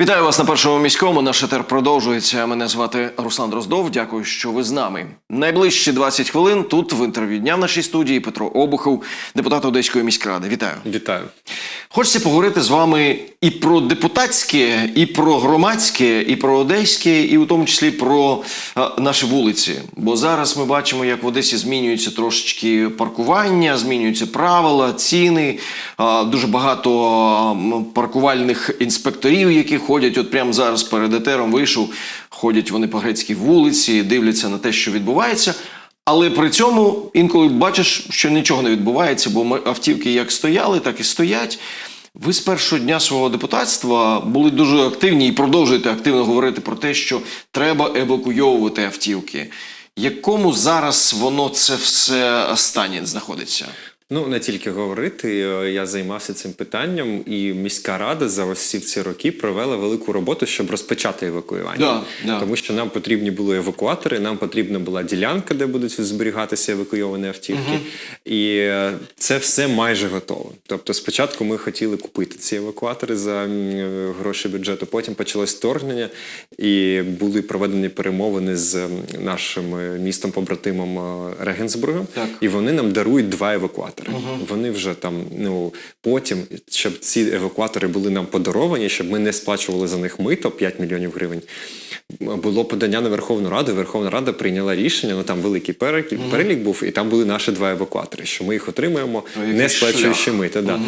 Вітаю вас на першому міському. Наш етер продовжується. Мене звати Руслан Дроздов. Дякую, що ви з нами. Найближчі 20 хвилин тут в інтерв'ю дня в нашій студії Петро Обухов, депутат Одеської міськради. Вітаю. Вітаю. Хочеться поговорити з вами і про депутатське, і про громадське, і про одеське, і у тому числі про е, наші вулиці. Бо зараз ми бачимо, як в Одесі змінюються трошечки паркування, змінюються правила, ціни. Е, дуже багато паркувальних інспекторів, які ходять. От прямо зараз перед етером вийшов, ходять вони по грецькій вулиці, дивляться на те, що відбувається. Але при цьому інколи бачиш, що нічого не відбувається, бо автівки як стояли, так і стоять. Ви з першого дня свого депутатства були дуже активні і продовжуєте активно говорити про те, що треба евакуйовувати автівки. Якому зараз воно це все стані знаходиться? Ну не тільки говорити, е, я займався цим питанням, і міська рада за всі ці роки провела велику роботу, щоб розпочати евакуювання. Да, да. Тому що нам потрібні були евакуатори, нам потрібна була ділянка, де будуть зберігатися евакуйовані автівки. І е, це все майже готово. Тобто, спочатку ми хотіли купити ці евакуатори за е, гроші бюджету. Потім почалось вторгнення, і були проведені перемовини з нашим містом побратимом Регенсбургом. Так. І вони нам дарують два евакуатори. Вони вже там, ну потім, щоб ці евакуатори були нам подаровані, щоб ми не сплачували за них мито 5 мільйонів гривень. Було подання на Верховну Раду. Верховна Рада прийняла рішення. Ну там великий перелік, перелік був, і там були наші два евакуатори. Що ми їх отримаємо, Ну, який не сплачуючи шлях. мито. Да.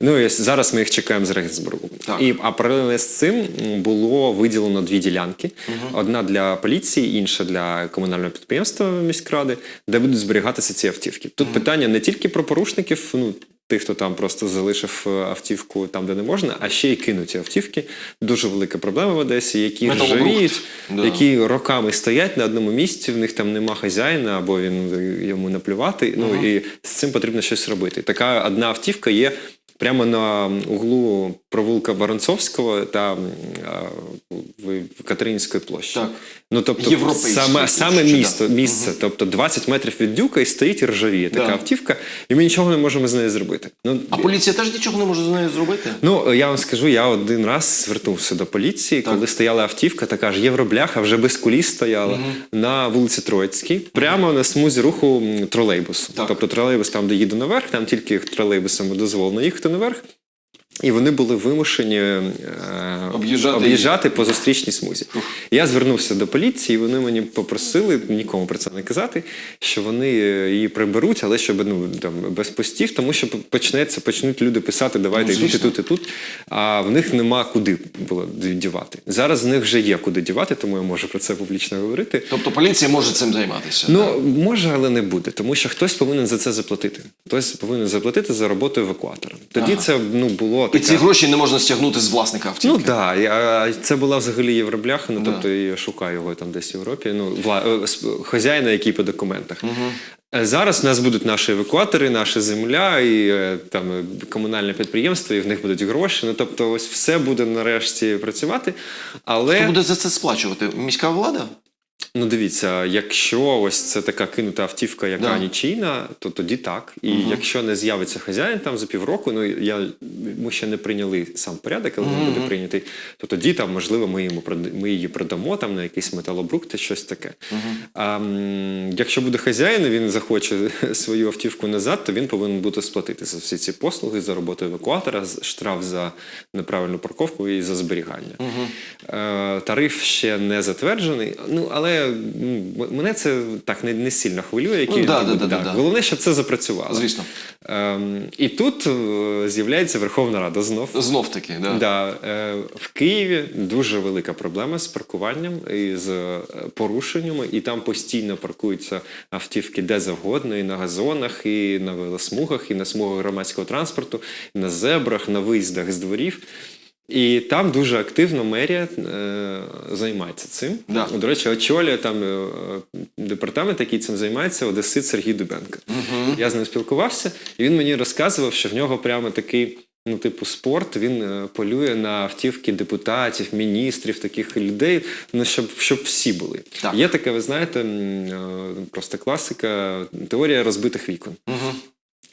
Ну і зараз ми їх чекаємо з Регенсбургу. Так. І а паралельно з цим було виділено дві ділянки: одна для поліції, інша для комунального підприємства міськради, де будуть зберігатися ці автівки. Тут питання не тільки про порушників, ну. Тих, хто там просто залишив е, автівку там, де не можна, а ще й кинуті автівки. Дуже велика проблема в Одесі, які ржавіють, Да. які роками стоять на одному місці, в них там нема хазяїна, або він е, йому наплювати. Ну і з цим потрібно щось робити. Така одна автівка є прямо на углу провулка Воронцовського та Катеринської площі. Так. Ну тобто саме, саме місто, місце, тобто 20 метрів від дюка і стоїть і ржавіє така автівка, і ми нічого не можемо з нею зробити. Ну, А поліція теж нічого не може з нею зробити? Ну, я вам скажу, я один раз звернувся до поліції, коли стояла автівка, така ж євробляха, вже без куліс стояла на вулиці Троїцькій, прямо на смузі руху тролейбусу. Так. Тобто тролейбус там, де їде наверх, там тільки тролейбусами дозволено їхати наверх. І вони були вимушені е, Об'їжджати об'їжджати по зустрічній смузі. Я звернувся до поліції, і вони мені попросили нікому про це не казати, що вони е, її приберуть, але щоб ну там без постів, тому що почнеться, почнуть люди писати, давайте Ну, йдіть і тут і тут. А в них нема куди було дівати. Зараз в них вже є куди дівати, тому я можу про це публічно говорити. Тобто поліція може цим займатися. Ну може, але не буде, тому що хтось повинен за це заплатити. Хтось повинен заплатити за роботу евакуатора. Тоді Ага. це ну було І ці гроші не можна стягнути з власника автівки. Ну так, да, це була взагалі євробляха, ну тобто я шукаю його там десь в Європі. Ну, вла... е, хазяїна, який по документах. Е, Зараз у нас будуть наші евакуатори, наша земля і е, там комунальне підприємство, і в них будуть гроші. Ну тобто, ось все буде нарешті працювати. Але Хто буде за це сплачувати? Міська влада? Ну, дивіться, якщо ось це така кинута автівка, яка Да. нічийна, то тоді так. І якщо не з'явиться хазяїн там за півроку, ну я ми ще не прийняли сам порядок, але він буде прийнятий, то тоді там можливо ми йому ми її продамо там на якийсь металобрухт, чи щось таке. А якщо буде хазяїн, і він захоче свою автівку назад, то він повинен буде сплатити за всі ці послуги, за роботу евакуатора, штраф за неправильну парковку і за зберігання. Е, тариф ще не затверджений. Ну але м, мене це так не, не сильно хвилює. Який Ну, да, да, да, да. Головне, щоб це запрацювало. Звісно. Ем, і тут е, з'являється Верховна Рада знов. Знов таки, да. Да, е, в Києві дуже велика проблема з паркуванням і з е, порушеннями, і там постійно паркуються автівки де завгодно, і на газонах, і на велосмугах, і на смугах громадського транспорту, і на зебрах, на виїздах з дворів. І там дуже активно мерія е, займається цим. Да. До речі, очолює там е, департамент, який цим займається, одесит Сергій Дубенко. Я з ним спілкувався, і він мені розказував, що в нього прямо такий. Ну, типу, спорт він е, полює на автівки депутатів, міністрів, таких людей, ну щоб, щоб всі були. Так. Є така, ви знаєте, м, е, просто класика, теорія розбитих вікон. Угу.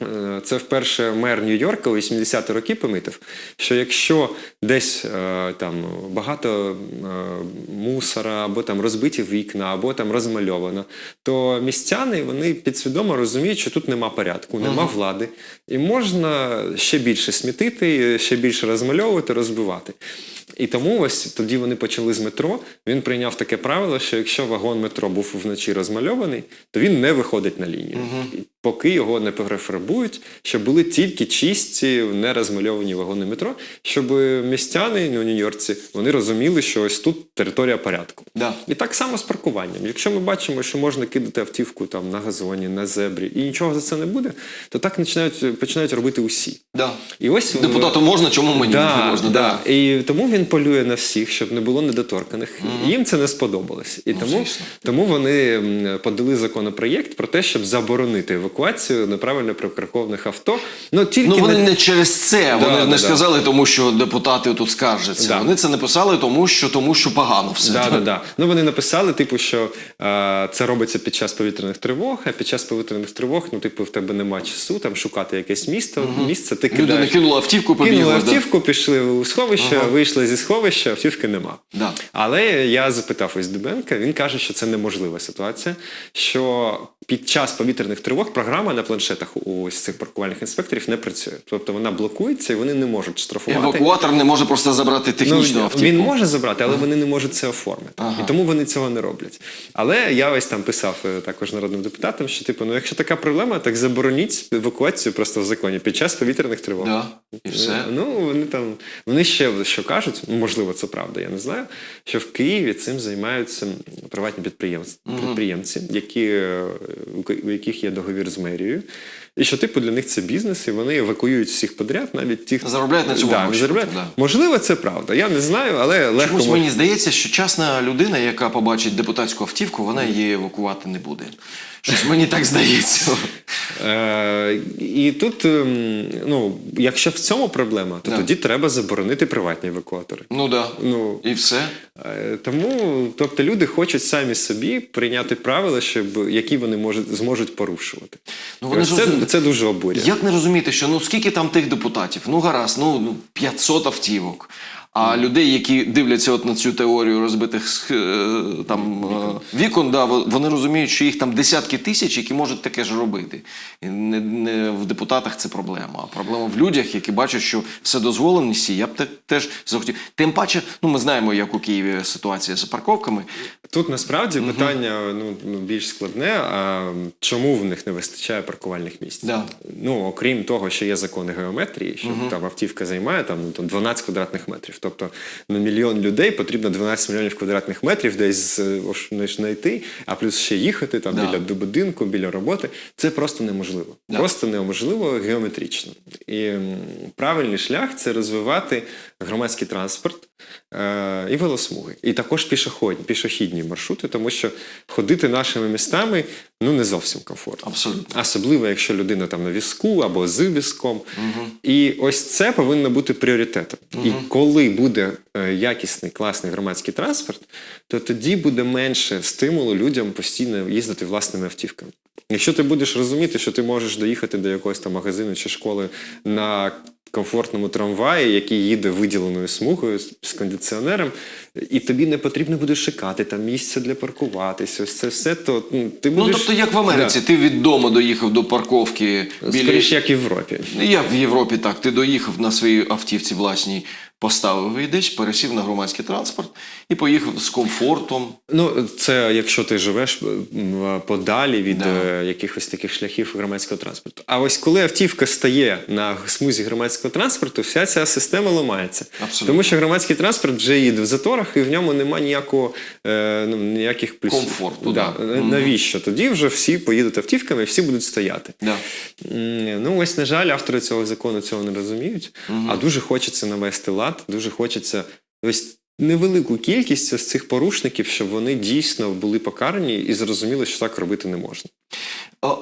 Е, Це вперше мер Нью-Йорка у 80-ті роки помітив, що якщо десь е, там багато е, мусора, або там розбиті вікна, або там розмальовано, то містяни вони підсвідомо розуміють, що тут нема порядку, нема влади, і можна ще більше смітити, ще більше розмальовувати, розбивати. І тому ось тоді вони почали з метро. Він прийняв таке правило, що якщо вагон метро був вночі розмальований, то він не виходить на лінію, І поки його не перефарбують, щоб були тільки чисті, не розмальовані вагони метро, щоб містяни ну, нью-йоркці вони розуміли, що ось тут територія порядку. Да. І так само з паркуванням. Якщо ми бачимо, що можна кидати автівку там на газоні, на зебрі, і нічого за це не буде, то так починають, починають робити усі. Да. І ось Депутату можна, чому мені да, не можна? Да. І тому він полює на всіх, щоб не було недоторканих. Їм це не сподобалось. І тому, Ну, звісно. тому вони подали законопроєкт про те, щоб заборонити евакуацію неправильно припаркованих авто. Ну тільки Ну вони не... не через це. Вони Да, не да, да. сказали, тому що депутати тут скаржаться. Да. Вони це не писали, тому що тому що погано все. Да, да, да. Ну вони написали, типу, що е, це робиться під час повітряних тривог, а під час повітряних тривог, ну, типу, в тебе нема часу там шукати якесь місто, місце, ти кидаєш. кинула автівку, Кинули побігла. да. пішли у сховище, вийшли зі сховища, автівки нема. Да. Але я запитав ось Дубенка, він каже, що це неможлива ситуація, що під час повітряних тривог програма на планшетах у ось цих паркувальних інспекторів не працює. Тобто вона блокується і вони не можуть штрафувати. Евакуатор не може просто забрати технічну Ну, автівку. Він може забрати, але вони не можуть це оформити. Ага. І тому вони цього не роблять. Але я ось там писав е, також народним депутатам, що типу, ну якщо така проблема, так забороніть евакуацію просто в законі під час повітряних тривог. Да. І все. Ну, вони там вони ще що кажуть, можливо, це правда, я не знаю. Що в Києві цим займаються приватні підприємці, підприємці, які, е, у яких є договір з мерією. І що, типу, для них це бізнес, і вони евакуюють всіх подряд, навіть тих Заробляють на цьому да, гроші, заробляють. да. Можливо, це правда. Я не знаю, але легко Чомусь мені здається, що частна людина, яка побачить депутатську автівку, вона її евакувати не буде. Щось мені так здається. Е, і тут, ем, ну, якщо в цьому проблема, то Да. тоді треба заборонити приватні евакуатори. Ну да. Ну, І все. Е, Тому, тобто, люди хочуть самі собі прийняти правила, щоб які вони можуть зможуть порушувати. Ну, вони ж це, дуже обурює. Як не розуміти, що ну скільки там тих депутатів? Ну гаразд, ну ну, 500 автівок. А людей, які дивляться от на цю теорію розбитих е, там е, вікон, да, вони розуміють, що їх там десятки тисяч, які можуть таке ж робити. Не, не в депутатах це проблема, а проблема в людях, які бачать, що все дозволено всі. Я б те- теж захотів. Тим паче, ну ми знаємо, як у Києві ситуація з парковками. Тут насправді питання ну, ну, більш складне. А чому в них не вистачає паркувальних місць? Да. Ну, окрім того, що є закони геометрії, що там автівка займає там, ну, там 12 квадратних метрів. Тобто на мільйон людей потрібно 12 мільйонів квадратних метрів десь е, знайти, а плюс ще їхати там Да. біля будинку, біля роботи. Це просто неможливо. Да. Просто неможливо геометрично. І правильний шлях це розвивати громадський транспорт е, і велосмуги, і також пішохідні, пішохідні маршрути, тому що ходити нашими містами ну не зовсім комфортно. Абсолютно. Особливо, якщо людина там на візку або з візком. І ось це повинно бути пріоритетом. І коли буде е, якісний, класний громадський транспорт, то тоді буде менше стимулу людям постійно їздити власними автівками. Якщо ти будеш розуміти, що ти можеш доїхати до якогось там магазину чи школи на комфортному трамваї, який їде виділеною смугою з кондиціонером, і тобі не потрібно буде шукати там місця для паркуватися. Ось це все, то ну, ти Ну тобто, як в Америці, ти від дому доїхав до парковки біля Скоріше, як і в Європі. Як в Європі, так. Ти доїхав на своїй автівці власній, поставив її пересів на громадський транспорт і поїхав з комфортом. Ну, це якщо ти живеш подалі від Да. е, якихось таких шляхів громадського транспорту. А ось коли автівка стає на смузі громадського транспорту, вся ця система ламається. Абсолютно. Тому що громадський транспорт вже їде в заторах, і в ньому немає ніякого е, ну, ніяких плюсів. Комфорту, Да. Навіщо? Тоді вже всі поїдуть автівками, всі будуть стояти. Да. М, Ну, ось, на жаль, автори цього закону цього не розуміють. А дуже хочеться навести лад, дуже хочеться ось невелику кількість з цих порушників, щоб вони дійсно були покарані і зрозуміли, що так робити не можна.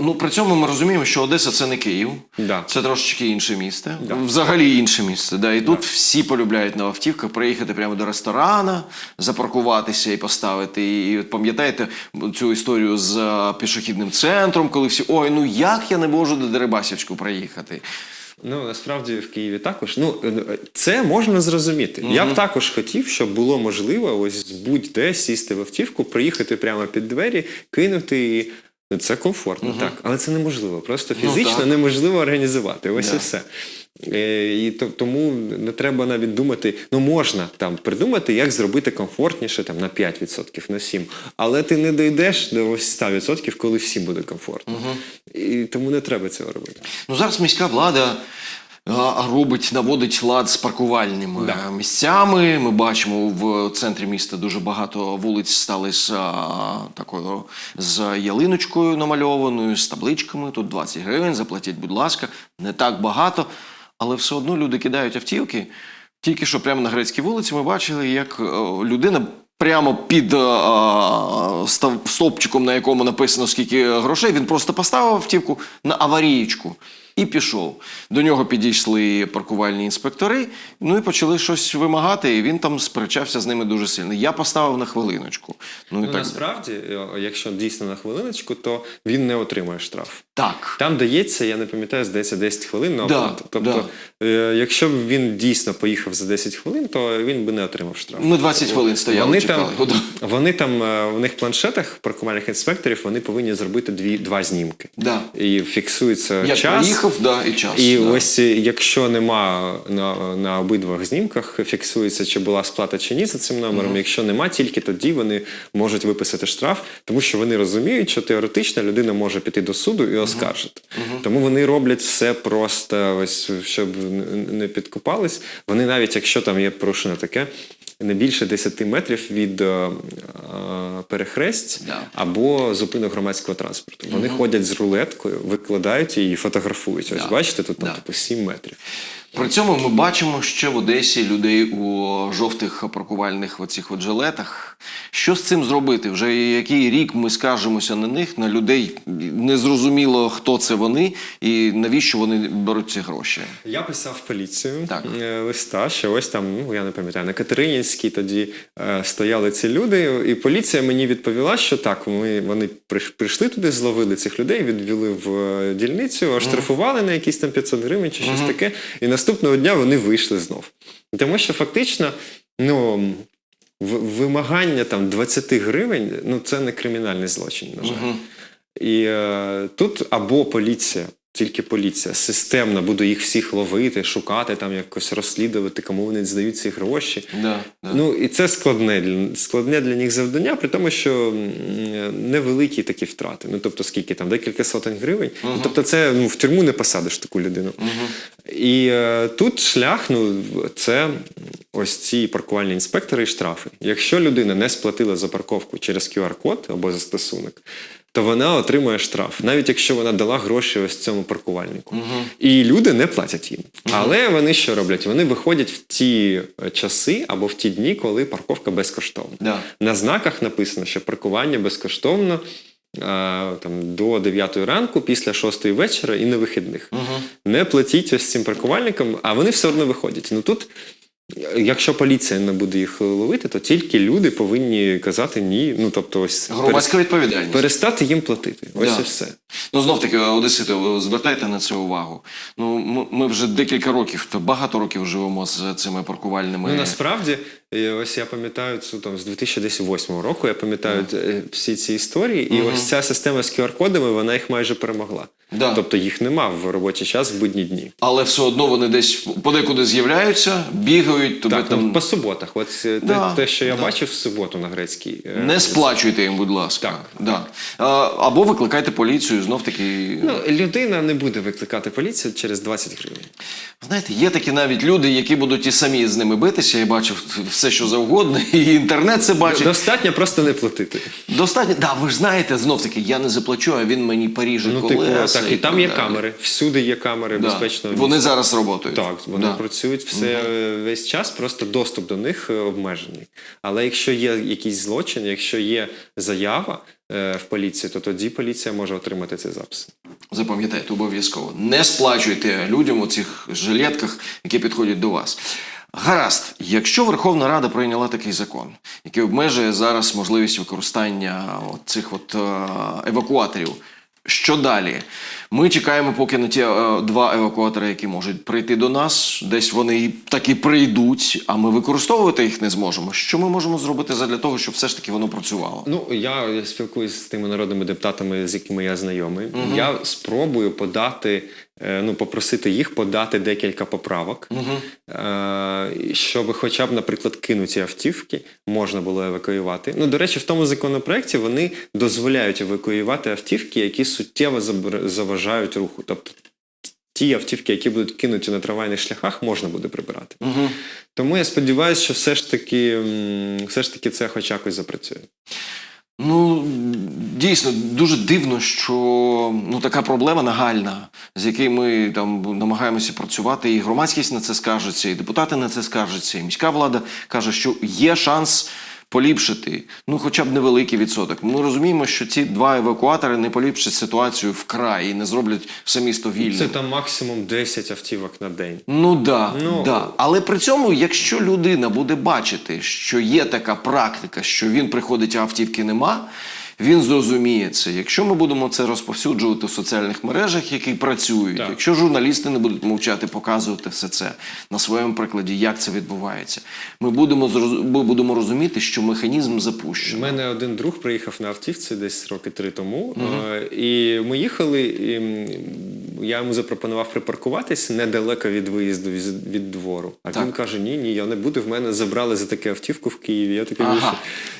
Ну, при цьому ми розуміємо, що Одеса це не Київ, Да. це трошечки інше місце. Да. Взагалі інше місце. Да. І тут всі полюбляють на автівках приїхати прямо до ресторана, запаркуватися і поставити. І от пам'ятаєте цю історію з пішохідним центром, коли всі ой, ну як я не можу до Дерибасівську проїхати. Ну насправді в Києві також. Ну е, це можна зрозуміти. Я б також хотів, щоб було можливо ось будь-де сісти в автівку, приїхати прямо під двері, кинути і. Це комфортно, так, але це неможливо. Просто Ну, фізично ну, неможливо організувати. Ось Да. і все. Е, і то, тому не треба навіть думати, ну можна там придумати, як зробити комфортніше там на 5%, на 7%. Але ти не дійдеш до ось 100%, коли всім буде комфортно. І тому не треба цього робити. Ну зараз міська влада. А, Робить, наводить лад з паркувальними Да. місцями. Ми бачимо в центрі міста дуже багато вулиць стали з а, такою з ялиночкою намальованою, з табличками. Тут 20 гривень, заплатіть, будь ласка, не так багато, але все одно люди кидають автівки. Тільки що прямо на грецькій вулиці ми бачили, як е, людина прямо під е, став- стовпчиком, на якому написано скільки грошей, він просто поставив автівку на аварієчку і пішов. До нього підійшли паркувальні інспектори, ну і почали щось вимагати, і він там сперечався з ними дуже сильно. Я поставив на хвилиночку. Ну і Ну, так. насправді, е, якщо дійсно на хвилиночку, то він не отримає штраф. так. Там дається, я не пам'ятаю, здається, 10 хвилин на Да. Тобто, е, якщо б він дійсно поїхав за 10 хвилин, то він би не отримав штраф. Ми 20 хвилин стояли, Вони чекали. там, вони там е, в них планшетах паркувальних інспекторів вони повинні зробити дві, два знімки. Да. І фіксується Як час. Приїхав, да, і час. І да. ось е, якщо нема на, на обидвох знімках, фіксується, чи була сплата чи ні за цим номером. Якщо нема, тільки тоді вони можуть виписати штраф, тому що вони розуміють, що теоретично людина може піти до суду і оскаржити. Тому вони роблять все просто, ось щоб не підкупались. Вони навіть якщо там є порушення таке. Не більше 10 метрів від е, е, перехресть Да. або зупинок громадського транспорту. Вони ходять з рулеткою, викладають її фотографують. Ось Да. бачите, тут там Да. типу 7 метрів. При цьому ми бачимо ще в Одесі людей у жовтих паркувальних оцих от жилетах. Що з цим зробити? Вже який рік ми скаржимося на них, на людей незрозуміло, хто це вони і навіщо вони беруть ці гроші. Я писав поліцію Так. е, листа, що ось там, ну я не пам'ятаю, на Катеринінській тоді е, стояли ці люди, і поліція мені відповіла, що так, ми, вони прийшли туди, зловили цих людей, відвели в е, дільницю, оштрафували на якісь там 500 гривень чи щось таке, і наступного дня вони вийшли знов. Тому що фактично, ну. Вимагання там 20 гривень ну це не кримінальний злочин, на жаль. І е, тут або поліція, тільки поліція системно буде їх всіх ловити, шукати, там якось розслідувати, кому вони здають ці гроші. Да, да. Ну і це складне складне для них завдання, при тому, що невеликі такі втрати. Ну тобто, скільки там декілька сотень гривень. Ну, тобто, це ну, в тюрму не посадиш таку людину. І е, тут шлях, ну це ось ці паркувальні інспектори і штрафи. Якщо людина не сплатила за парковку через QR-код або застосунок. То вона отримує штраф, навіть якщо вона дала гроші ось цьому паркувальнику. І люди не платять їм. Але вони що роблять? Вони виходять в ті е, часи або в ті дні, коли парковка безкоштовна. Да. На знаках написано, що паркування безкоштовно е, там, до 9 ранку, після 6 вечора і на вихідних. Не платіть ось цим паркувальникам, а вони все одно виходять. Ну тут. Якщо поліція не буде їх ловити, то тільки люди повинні казати ні. Ну тобто, ось Громадська відповідальність. перестати їм платити. Ось Да. і все. Ну, знов таки, Одесити, звертайте на це увагу. Ну, ми, ми вже декілька років, то багато років живемо з цими паркувальними. Ну насправді, е, ось я пам'ятаю цю там з 2008 року. Я пам'ятаю е, всі ці історії, і ось ця система з QR-кодами, вона їх майже перемогла. Да. Тобто їх нема в робочий час в будні дні. Але все одно вони десь подекуди з'являються, бігають, тобі Так, там ну, по суботах. От е, те, Да, те, що я да. бачив в суботу на грецькій. е, не сплачуйте їм, будь ласка. Так. Да. А, або викликайте поліцію, знов таки. Ну, людина не буде викликати поліцію через 20 гривень. Знаєте, є такі навіть люди, які будуть і самі з ними битися. Я бачив все, що завгодно, і інтернет це бачить. Достатньо просто не платити. Достатньо, да, ви ж знаєте, знов таки, я не заплачу, а він мені поріже Ну, типу, колеса. так, і там є далі. камери, всюди є камери Да. безпечного Вони місця. зараз працюють. Так, вони Да. працюють все е, весь час, просто доступ до них е, обмежений. Але якщо є якийсь злочин, якщо є заява, в поліції, то тоді поліція може отримати цей запис. Запам'ятайте обов'язково. Не сплачуйте людям у цих жилетках, які підходять до вас. Гаразд, якщо Верховна Рада прийняла такий закон, який обмежує зараз можливість використання цих от е, евакуаторів, що далі? Ми чекаємо, поки на ті е, два евакуатори, які можуть прийти до нас, десь вони таки прийдуть, а ми використовувати їх не зможемо. Що ми можемо зробити для того, щоб все ж таки воно працювало? Ну я спілкуюся з тими народними депутатами, з якими я знайомий. Я спробую подати, ну попросити їх подати декілька поправок, е, щоб, хоча б, наприклад, кинуті автівки можна було евакуювати. Ну, до речі, в тому законопроекті вони дозволяють евакуювати автівки, які суттєво заважають руху. Тобто ті автівки, які будуть кинуті на трамвайних шляхах, можна буде прибирати. Угу. Тому я сподіваюся, що все ж таки, все ж таки це хоч якось запрацює. Ну дійсно дуже дивно, що ну така проблема нагальна, з якою ми там намагаємося працювати, і громадськість на це скаржиться, і депутати на це скаржаться, і міська влада каже, що є шанс поліпшити, ну хоча б невеликий відсоток. Ми розуміємо, що ці два евакуатори не поліпшать ситуацію вкрай і не зроблять все місто вільним. Це там максимум 10 автівок на день. Ну да, Ну. да. Але при цьому, якщо людина буде бачити, що є така практика, що він приходить, а автівки нема. Він зрозуміє це. Якщо ми будемо це розповсюджувати в соціальних мережах, які працюють, Так. якщо журналісти не будуть мовчати, показувати все це на своєму прикладі, як це відбувається, ми будемо ми будемо розуміти, що механізм У мене один друг приїхав на автівці десь роки три тому. угу. І ми їхали, і я йому запропонував припаркуватись недалеко від виїзду від, від двору. А Так. він каже: Ні, ні, я не буду. В мене забрали за таке автівку в Києві. Я такий Ага.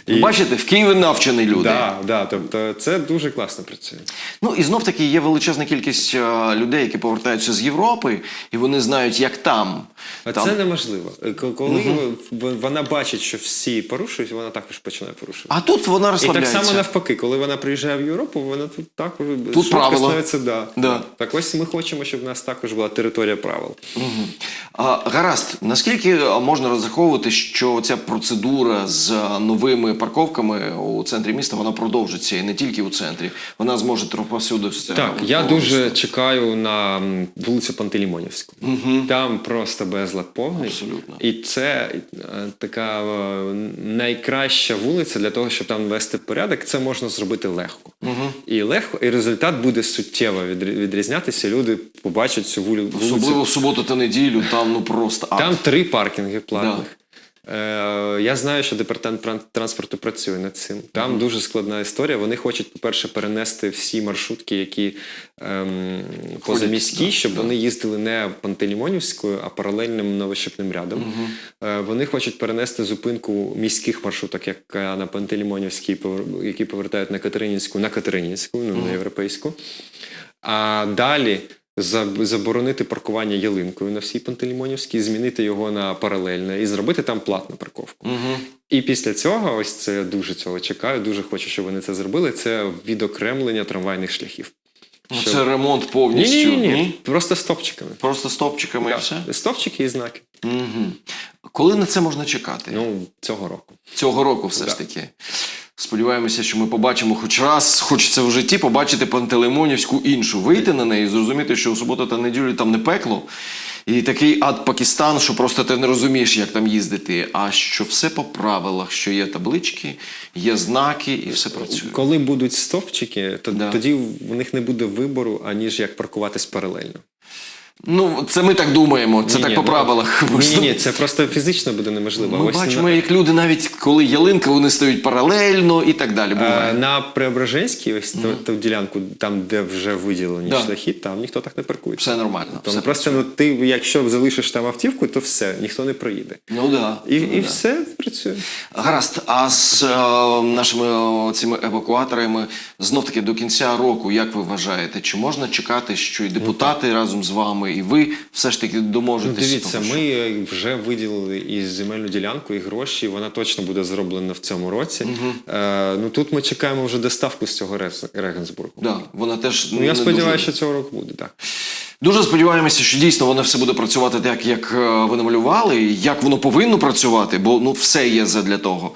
І... Бачите, в Києві навчені люди. Да, да, тобто це дуже класно працює. Ну і знов таки є величезна кількість е, людей, які повертаються з Європи, і вони знають, як там. А там. це неможливо. Коли в- вона бачить, що всі порушують, вона також починає порушувати. А тут вона І так само навпаки, коли вона приїжджає в Європу, вона тут також Тут правила. становиться, да. Да. Так ось ми хочемо, щоб в нас також була територія правил. А, гаразд, наскільки можна розраховувати, що ця процедура з новими парковками у центрі міста вона продовжиться і не тільки у центрі, вона зможе розповсюдитися. Так, я дуже чекаю на вулицю Пантелеймонівську. Там просто безлад повний. Абсолютно. І це е, така е, найкраща вулиця для того, щоб там вести порядок. Це можна зробити легко. І легко, і результат буде суттєво відрізнятися. Люди побачать цю вулицю. особливо в суботу та неділю, там ну просто ад. Там три паркінги платних. Е, я знаю, що департамент транспорту працює над цим. Там дуже складна історія. Вони хочуть, по-перше, перенести всі маршрутки, які ем, позаміські, щоб вони їздили не Пантелеймонівською, а паралельним новощипним рядом. Е, вони хочуть перенести зупинку міських маршруток, яка на Пантелеймонівській, які повертають на Катеринінську, на Катеринінську, ну на європейську. А далі заборонити паркування ялинкою на всій Пантелеймонівській, змінити його на паралельне і зробити там платну парковку. І після цього, ось це я дуже цього чекаю, дуже хочу, щоб вони це зробили. Це відокремлення трамвайних шляхів. Ну, Щоб- Це ремонт повністю. ні, ні, ні, просто стопчиками. Просто стопчиками і все. Стопчики і знаки. Угу. Коли на це можна чекати? Ну, цього року. Цього року все ж таки. Сподіваємося, що ми побачимо хоч раз, хочеться в житті побачити Пантелеймонівську іншу, вийти на неї, і зрозуміти, що у суботу та неділю там не пекло. І такий ад Пакистан, що просто ти не розумієш, як там їздити. А що все по правилах, що є таблички, є знаки і все працює. Коли будуть стовпчики, то Да. тоді в них не буде вибору, аніж як паркуватись паралельно. Ну, це ми так думаємо, це так Ні-ні, по ну, правилах. Ні, ні, це просто фізично буде неможливо. Ми Ось бачимо, на, як люди навіть коли ялинка, вони стають паралельно і так далі. е, на Преображенській, ось ту, ту ділянку, там, де вже виділені Да. шляхи, там ніхто так не паркується. Все нормально. Тому все просто ну, ти, якщо залишиш там автівку, то все, ніхто не проїде. Ну да. І, ну, і да. все працює. Гаразд, а з е, нашими е, цими евакуаторами знов таки до кінця року, як ви вважаєте, чи можна чекати, що і депутати разом з вами, і ви все ж таки Ну, дивіться, того, що- ми вже виділили і земельну ділянку, і гроші. і Вона точно буде зроблена в цьому році. Е, ну тут ми чекаємо вже доставку з цього Регенсбургу. Да, вона теж Ну, я сподіваюся, дуже... що цього року буде так. Дуже сподіваємося, що дійсно воно все буде працювати так, як е, ви намалювали, як воно повинно працювати, бо ну все є задля того.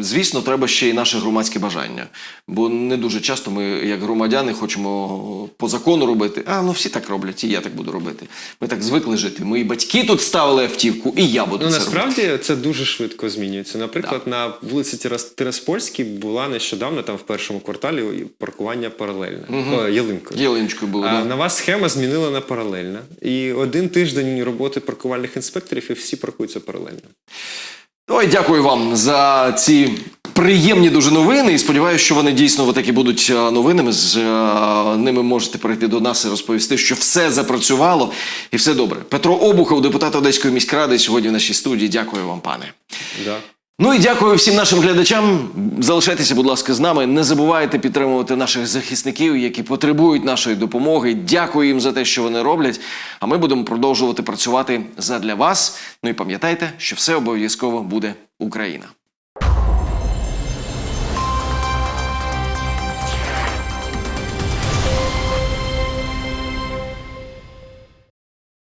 Звісно, треба ще й наше громадське бажання. Бо не дуже часто ми, як громадяни, хочемо по закону робити. А ну всі так роблять, і я так буду робити. Ми так звикли жити. Мої батьки тут ставили автівку, і я буду Ну це насправді робити. це дуже швидко змінюється. Наприклад, на вулиці Тирас- Тираспольській була нещодавно там в першому кварталі паркування паралельне О, ялинкою. Було. А да. нова схема змінила на паралельно. І один тиждень роботи паркувальних інспекторів, і всі паркуються паралельно. Ой, дякую вам за ці приємні дуже новини. І сподіваюся, що вони дійсно такі будуть е, новинами. З е, ними можете прийти до нас і розповісти, що все запрацювало і все добре. Петро Обухов, депутат Одеської міськради, сьогодні в нашій студії. Дякую вам, пане. Да. Ну і дякую всім нашим глядачам. Залишайтеся, будь ласка, з нами. Не забувайте підтримувати наших захисників, які потребують нашої допомоги. Дякую їм за те, що вони роблять. А ми будемо продовжувати працювати задля вас. Ну і пам'ятайте, що все обов'язково буде Україна.